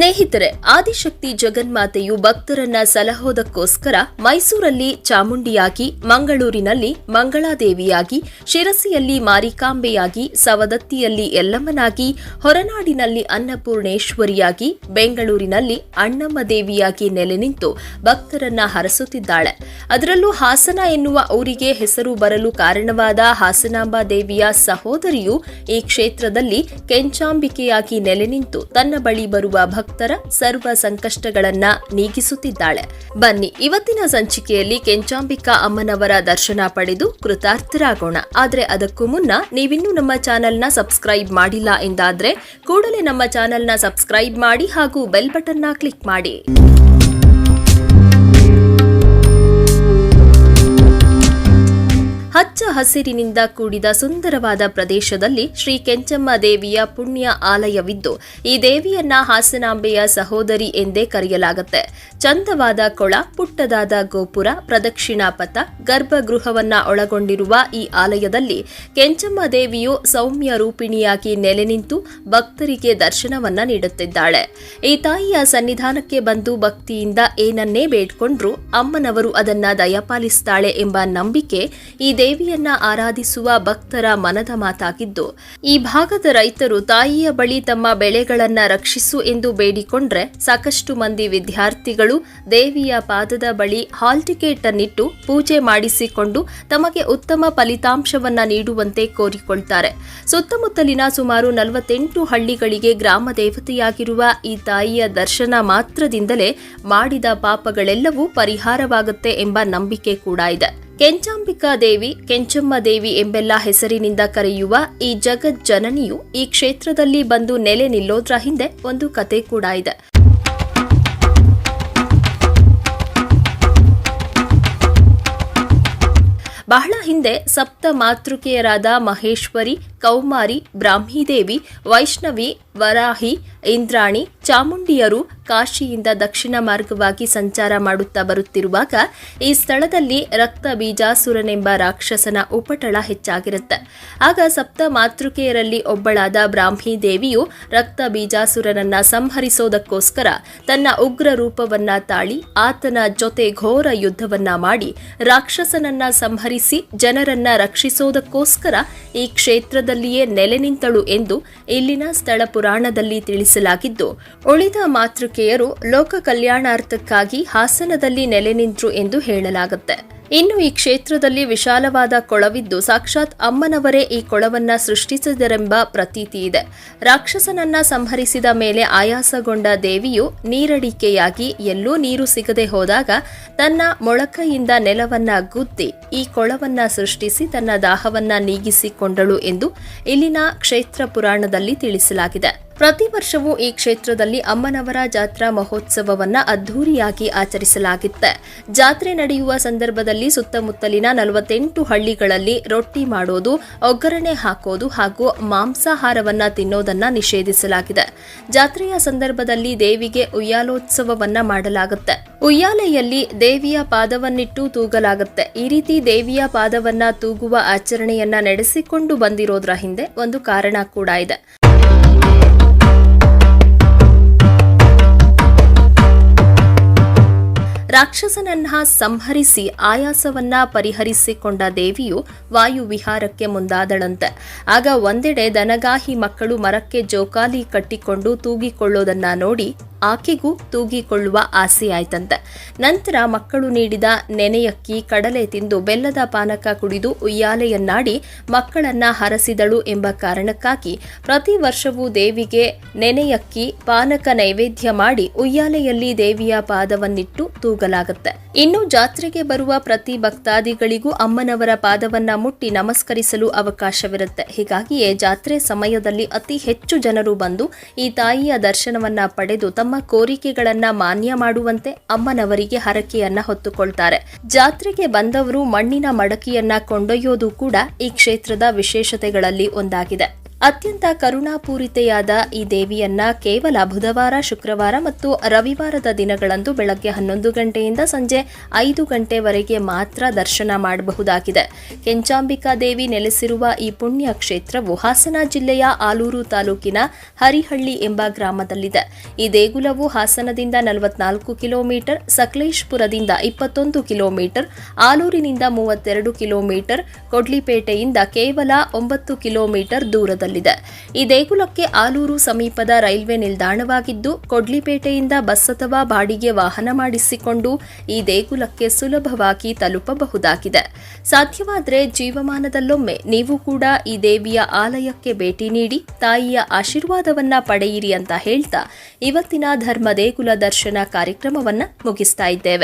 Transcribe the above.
ಸ್ನೇಹಿತರೆ, ಆದಿಶಕ್ತಿ ಜಗನ್ಮಾತೆಯು ಭಕ್ತರನ್ನ ಸಲಹೋದಕ್ಕೋಸ್ಕರ ಮೈಸೂರಲ್ಲಿ ಚಾಮುಂಡಿಯಾಗಿ, ಮಂಗಳೂರಿನಲ್ಲಿ ಮಂಗಳಾದೇವಿಯಾಗಿ, ಶಿರಸಿಯಲ್ಲಿ ಮಾರಿಕಾಂಬೆಯಾಗಿ, ಸವದತ್ತಿಯಲ್ಲಿ ಯಲ್ಲಮ್ಮನಾಗಿ, ಹೊರನಾಡಿನಲ್ಲಿ ಅನ್ನಪೂರ್ಣೇಶ್ವರಿಯಾಗಿ, ಬೆಂಗಳೂರಿನಲ್ಲಿ ಅಣ್ಣಮ್ಮ ದೇವಿಯಾಗಿ ನೆಲೆ ನಿಂತು ಭಕ್ತರನ್ನ ಹರಸುತ್ತಿದ್ದಾಳೆ. ಅದರಲ್ಲೂ ಹಾಸನ ಎನ್ನುವ ಊರಿಗೆ ಹೆಸರು ಬರಲು ಕಾರಣವಾದ ಹಾಸನಾಂಬ ದೇವಿಯ ಸಹೋದರಿಯು ಈ ಕ್ಷೇತ್ರದಲ್ಲಿ ಕೆಂಚಾಂಬಿಕೆಯಾಗಿ ನೆಲೆ ನಿಂತು ತನ್ನ ಬಳಿ ಬರುವ ಭಕ್ತರ ಸರ್ವ ಸಂಕಷ್ಟಗಳನ್ನ ನೀಗಿಸುತ್ತಿದ್ದಾಳೆ. ಬನ್ನಿ, ಇವತ್ತಿನ ಸಂಚಿಕೆಯಲ್ಲಿ ಕೆಂಚಾಂಬಿಕಾ ಅಮ್ಮನವರ ದರ್ಶನ ಪಡೆದು ಕೃತಾರ್ಥರಾಗೋಣ. ಆದ್ರೆ ಅದಕ್ಕೂ ಮುನ್ನ ನೀವಿನ್ನೂ ನಮ್ಮ ಚಾನೆಲ್ನ ಸಬ್ಸ್ಕ್ರೈಬ್ ಮಾಡಿಲ್ಲ ಎಂದಾದ್ರೆ ಕೂಡಲೇ ನಮ್ಮ ಚಾನೆಲ್ನ ಸಬ್ಸ್ಕ್ರೈಬ್ ಮಾಡಿ ಹಾಗೂ ಬೆಲ್ ಬಟನ್ನ ಕ್ಲಿಕ್ ಮಾಡಿ. ಹಚ್ಚ ಹಸಿರಿನಿಂದ ಕೂಡಿದ ಸುಂದರವಾದ ಪ್ರದೇಶದಲ್ಲಿ ಶ್ರೀ ಕೆಂಚಮ್ಮ ದೇವಿಯ ಪುಣ್ಯ ಆಲಯವಿದ್ದು, ಈ ದೇವಿಯನ್ನ ಹಾಸನಾಂಬೆಯ ಸಹೋದರಿ ಎಂದೇ ಕರೆಯಲಾಗುತ್ತೆ. ಚಂದವಾದ ಕೊಳ, ಪುಟ್ಟದಾದ ಗೋಪುರ, ಪ್ರದಕ್ಷಿಣಾ ಪಥ, ಗರ್ಭಗೃಹವನ್ನ ಒಳಗೊಂಡಿರುವ ಈ ಆಲಯದಲ್ಲಿ ಕೆಂಚಮ್ಮ ದೇವಿಯು ಸೌಮ್ಯ ರೂಪಿಣಿಯಾಗಿ ನೆಲೆ ನಿಂತು ಭಕ್ತರಿಗೆ ದರ್ಶನವನ್ನ ನೀಡುತ್ತಿದ್ದಾಳೆ. ಈ ತಾಯಿಯ ಸನ್ನಿಧಾನಕ್ಕೆ ಬಂದು ಭಕ್ತಿಯಿಂದ ಏನನ್ನೇ ಬೇಡ್ಕೊಂಡ್ರು ಅಮ್ಮನವರು ಅದನ್ನ ದಯಪಾಲಿಸ್ತಾಳೆ ಎಂಬ ನಂಬಿಕೆ ಈ ದೇವಿಯನ್ನ ಆರಾಧಿಸುವ ಭಕ್ತರ ಮನದ ಮಾತಾಗಿದ್ದು, ಈ ಭಾಗದ ರೈತರು ತಾಯಿಯ ಬಳಿ ತಮ್ಮ ಬೆಳೆಗಳನ್ನ ರಕ್ಷಿಸು ಎಂದು ಬೇಡಿಕೊಂಡ್ರೆ ಸಾಕಷ್ಟು ಮಂದಿ ವಿದ್ಯಾರ್ಥಿಗಳು ದೇವಿಯ ಪಾದದ ಬಳಿ ಹಾಲ್ ಟಿಕೆಟ್ ಅನ್ನಿಟ್ಟು ಪೂಜೆ ಮಾಡಿಸಿಕೊಂಡು ತಮಗೆ ಉತ್ತಮ ಫಲಿತಾಂಶವನ್ನ ನೀಡುವಂತೆ ಕೋರಿಕೊಳ್ತಾರೆ. ಸುತ್ತಮುತ್ತಲಿನ ಸುಮಾರು ನಲವತ್ತೆಂಟು ಹಳ್ಳಿಗಳಿಗೆ ಗ್ರಾಮ ದೇವತೆಯಾಗಿರುವ ಈ ತಾಯಿಯ ದರ್ಶನ ಮಾತ್ರದಿಂದಲೇ ಮಾಡಿದ ಪಾಪಗಳೆಲ್ಲವೂ ಪರಿಹಾರವಾಗುತ್ತೆ ಎಂಬ ನಂಬಿಕೆ ಕೂಡ ಇದೆ. ಕೆಂಚಾಂಬಿಕಾ ದೇವಿ, ಕೆಂಚಮ್ಮ ದೇವಿ ಎಂಬೆಲ್ಲ ಹೆಸರಿನಿಂದ ಕರೆಯುವ ಈ ಜಗತ್ ಜನನಿಯು ಈ ಕ್ಷೇತ್ರದಲ್ಲಿ ಬಂದು ನೆಲೆ ನಿಲ್ಲೋದ್ರ ಹಿಂದೆ ಒಂದು ಕತೆ ಕೂಡ ಇದೆ. ಬಹಳ ಹಿಂದೆ ಸಪ್ತ ಮಾತೃಕೆಯರಾದ ಮಹೇಶ್ವರಿ ಕೌಮಾರಿ, ಬ್ರಾಹ್ಮೀದೇವಿ, ವೈಷ್ಣವಿ, ವರಾಹಿ, ಇಂದ್ರಾಣಿ, ಚಾಮುಂಡಿಯರು ಕಾಶಿಯಿಂದ ದಕ್ಷಿಣ ಮಾರ್ಗವಾಗಿ ಸಂಚಾರ ಮಾಡುತ್ತಾ ಬರುತ್ತಿರುವಾಗ ಈ ಸ್ಥಳದಲ್ಲಿ ರಕ್ತ ಬೀಜಾಸುರನೆಂಬ ರಾಕ್ಷಸನ ಉಪಟಳ ಹೆಚ್ಚಾಗಿರುತ್ತೆ. ಆಗ ಸಪ್ತ ಮಾತೃಕೆಯರಲ್ಲಿ ಒಬ್ಬಳಾದ ಬ್ರಾಹ್ಮಿ ದೇವಿಯು ರಕ್ತ ಬೀಜಾಸುರನನ್ನ ಸಂಹರಿಸೋದಕ್ಕೋಸ್ಕರ ತನ್ನ ಉಗ್ರ ರೂಪವನ್ನ ತಾಳಿ ಆತನ ಜೊತೆ ಘೋರ ಯುದ್ಧವನ್ನ ಮಾಡಿ ರಾಕ್ಷಸನನ್ನ ಸಂಹರಿಸಿ ಜನರನ್ನ ರಕ್ಷಿಸೋದಕ್ಕೋಸ್ಕರ ಈ ಕ್ಷೇತ್ರದಲ್ಲಿಯೇ ನೆಲೆ ನಿಂತಳು ಎಂದು ಇಲ್ಲಿನ ಸ್ಥಳ ಪುರಾಣದಲ್ಲಿ ತಿಳಿಸಲಾಗಿದ್ದು, ಉಳಿದ ಮಾತೃಕೆಯರು ಲೋಕ ಕಲ್ಯಾಣಾರ್ಥಕ್ಕಾಗಿ ಹಾಸನದಲ್ಲಿ ನೆಲೆ ನಿಂತರು ಎಂದು ಹೇಳಲಾಗುತ್ತೆ. ಇನ್ನು ಈ ಕ್ಷೇತ್ರದಲ್ಲಿ ವಿಶಾಲವಾದ ಕೊಳವಿದ್ದು ಸಾಕ್ಷಾತ್ ಅಮ್ಮನವರೇ ಈ ಕೊಳವನ್ನ ಸೃಷ್ಟಿಸಿದರೆಂಬ ಪ್ರತೀತಿ ಇದೆ. ರಾಕ್ಷಸನನ್ನ ಸಂಹರಿಸಿದ ಮೇಲೆ ಆಯಾಸಗೊಂಡ ದೇವಿಯು ನೀರಡಿಕೆಯಾಗಿ ಎಲ್ಲೂ ನೀರು ಸಿಗದೆ ಹೋದಾಗ ತನ್ನ ಮೊಳಕೈಯಿಂದ ನೆಲವನ್ನ ಗುದ್ದಿ ಈ ಕೊಳವನ್ನ ಸೃಷ್ಟಿಸಿ ತನ್ನ ದಾಹವನ್ನ ನೀಗಿಸಿಕೊಂಡಳು ಎಂದು ಇಲ್ಲಿನ ಕ್ಷೇತ್ರ ಪುರಾಣದಲ್ಲಿ ತಿಳಿಸಲಾಗಿದೆ. ಪ್ರತಿ ವರ್ಷವೂ ಈ ಕ್ಷೇತ್ರದಲ್ಲಿ ಅಮ್ಮನವರ ಜಾತ್ರಾ ಮಹೋತ್ಸವವನ್ನ ಅದ್ಧೂರಿಯಾಗಿ ಆಚರಿಸಲಾಗುತ್ತೆ. ಜಾತ್ರೆ ನಡೆಯುವ ಸಂದರ್ಭದಲ್ಲಿ ಸುತ್ತಮುತ್ತಲಿನ ನಲವತ್ತೆಂಟು ಹಳ್ಳಿಗಳಲ್ಲಿ ರೊಟ್ಟಿ ಮಾಡೋದು, ಒಗ್ಗರಣೆ ಹಾಕೋದು ಹಾಗೂ ಮಾಂಸಾಹಾರವನ್ನ ತಿನ್ನೋದನ್ನ ನಿಷೇಧಿಸಲಾಗಿದೆ. ಜಾತ್ರೆಯ ಸಂದರ್ಭದಲ್ಲಿ ದೇವಿಗೆ ಉಯ್ಯಾಲೋತ್ಸವವನ್ನ ಮಾಡಲಾಗುತ್ತೆ. ಉಯ್ಯಾಲೆಯಲ್ಲಿ ದೇವಿಯ ಪಾದವನ್ನಿಟ್ಟು ತೂಗಲಾಗುತ್ತೆ. ಈ ರೀತಿ ದೇವಿಯ ಪಾದವನ್ನ ತೂಗುವ ಆಚರಣೆಯನ್ನ ನಡೆಸಿಕೊಂಡು ಬಂದಿರೋದ್ರ ಹಿಂದೆ ಒಂದು ಕಾರಣ ಕೂಡ ಇದೆ. ರಾಕ್ಷಸನನ್ನ ಸಂಹರಿಸಿ ಆಯಾಸವನ್ನ ಪರಿಹರಿಸಿಕೊಂಡ ದೇವಿಯು ವಾಯು ವಿಹಾರಕ್ಕೆ ಮುಂದಾದಳಂತೆ. ಆಗ ಒಂದೆಡೆ ದನಗಾಹಿ ಮಕ್ಕಳು ಮರಕ್ಕೆ ಜೋಕಾಲಿ ಕಟ್ಟಿಕೊಂಡು ತೂಗಿಕೊಳ್ಳೋದನ್ನ ನೋಡಿ ಆಕೆಗೂ ತೂಗಿಕೊಳ್ಳುವ ಆಸೆಯಾಯ್ತಂತೆ. ನಂತರ ಮಕ್ಕಳು ನೀಡಿದ ನೆನೆಯಕ್ಕಿ ಕಡಲೆ ತಿಂದು ಬೆಲ್ಲದ ಪಾನಕ ಕುಡಿದು ಉಯ್ಯಾಲೆಯನ್ನಾಡಿ ಮಕ್ಕಳನ್ನ ಹರಸಿದಳು ಎಂಬ ಕಾರಣಕ್ಕಾಗಿ ಪ್ರತಿ ವರ್ಷವೂ ದೇವಿಗೆ ನೆನೆಯಕ್ಕಿ ಪಾನಕ ನೈವೇದ್ಯ ಮಾಡಿ ಉಯ್ಯಾಲೆಯಲ್ಲಿ ದೇವಿಯ ಪಾದವನ್ನಿಟ್ಟು ತೂಗಲಾಗುತ್ತೆ. ಇನ್ನು ಜಾತ್ರೆಗೆ ಬರುವ ಪ್ರತಿ ಭಕ್ತಾದಿಗಳಿಗೂ ಅಮ್ಮನವರ ಪಾದವನ್ನ ಮುಟ್ಟಿ ನಮಸ್ಕರಿಸಲು ಅವಕಾಶವಿರುತ್ತೆ. ಹೀಗಾಗಿಯೇ ಜಾತ್ರೆ ಸಮಯದಲ್ಲಿ ಅತಿ ಹೆಚ್ಚು ಜನರು ಬಂದು ಈ ತಾಯಿಯ ದರ್ಶನವನ್ನ ಪಡೆದು ತಮ್ಮ ಕೋರಿಕೆಗಳನ್ನ ಮಾನ್ಯ ಮಾಡುವಂತೆ ಅಮ್ಮನವರಿಗೆ ಹರಕೆಯನ್ನ ಹೊತ್ತುಕೊಳ್ತಾರೆ. ಜಾತ್ರೆಗೆ ಬಂದವರು ಮಣ್ಣಿನ ಮಡಕಿಯನ್ನ ಕೊಂಡೊಯ್ಯೋದು ಕೂಡ ಈ ಕ್ಷೇತ್ರದ ವಿಶೇಷತೆಗಳಲ್ಲಿ ಒಂದಾಗಿದೆ. ಅತ್ಯಂತ ಕರುಣಾಪೂರಿತೆಯಾದ ಈ ದೇವಿಯನ್ನ ಕೇವಲ ಬುಧವಾರ, ಶುಕ್ರವಾರ ಮತ್ತು ರವಿವಾರದ ದಿನಗಳಂದು ಬೆಳಗ್ಗೆ ಹನ್ನೊಂದು ಗಂಟೆಯಿಂದ ಸಂಜೆ ಐದು ಗಂಟೆವರೆಗೆ ಮಾತ್ರ ದರ್ಶನ ಮಾಡಬಹುದಾಗಿದೆ. ಕೆಂಚಾಂಬಿಕಾ ದೇವಿ ನೆಲೆಸಿರುವ ಈ ಪುಣ್ಯ ಕ್ಷೇತ್ರವು ಹಾಸನ ಜಿಲ್ಲೆಯ ಆಲೂರು ತಾಲೂಕಿನ ಹರಿಹಳ್ಳಿ ಎಂಬ ಗ್ರಾಮದಲ್ಲಿದೆ. ಈ ದೇಗುಲವು ಹಾಸನದಿಂದ ನಲವತ್ನಾಲ್ಕು ಕಿಲೋಮೀಟರ್, ಸಕಲೇಶ್ಪುರದಿಂದ ಇಪ್ಪತ್ತೊಂದು ಕಿಲೋಮೀಟರ್, ಆಲೂರಿನಿಂದ ಮೂವತ್ತೆರಡು ಕಿಲೋಮೀಟರ್, ಕೊಡ್ಲಿಪೇಟೆಯಿಂದ ಕೇವಲ ಒಂಬತ್ತು ಕಿಲೋಮೀಟರ್ ದೂರದಲ್ಲಿದೆ ಈ ದೇಗುಲಕ್ಕೆ ಆಲೂರು ಸಮೀಪದ ರೈಲ್ವೆ ನಿಲ್ದಾಣವಾಗಿದ್ದು, ಕೊಡ್ಲಿಪೇಟೆಯಿಂದ ಬಸ್ ಅಥವಾ ಬಾಡಿಗೆ ವಾಹನ ಮಾಡಿಸಿಕೊಂಡು ಈ ದೇಗುಲಕ್ಕೆ ಸುಲಭವಾಗಿ ತಲುಪಬಹುದಾಗಿದೆ. ಸಾಧ್ಯವಾದರೆ ಜೀವಮಾನದಲ್ಲೊಮ್ಮೆ ನೀವು ಕೂಡ ಈ ದೇವಿಯ ಆಲಯಕ್ಕೆ ಭೇಟಿ ನೀಡಿ, ತಾಯಿಯ ಆಶೀರ್ವಾದವನ್ನ ಪಡೆಯಿರಿ ಅಂತ ಹೇಳ್ತಾ ಇವತ್ತಿನ ಧರ್ಮ ದೇಗುಲ ದರ್ಶನ ಕಾರ್ಯಕ್ರಮವನ್ನ ಮುಗಿಸ್ತಾ ಇದ್ದೇವೆ.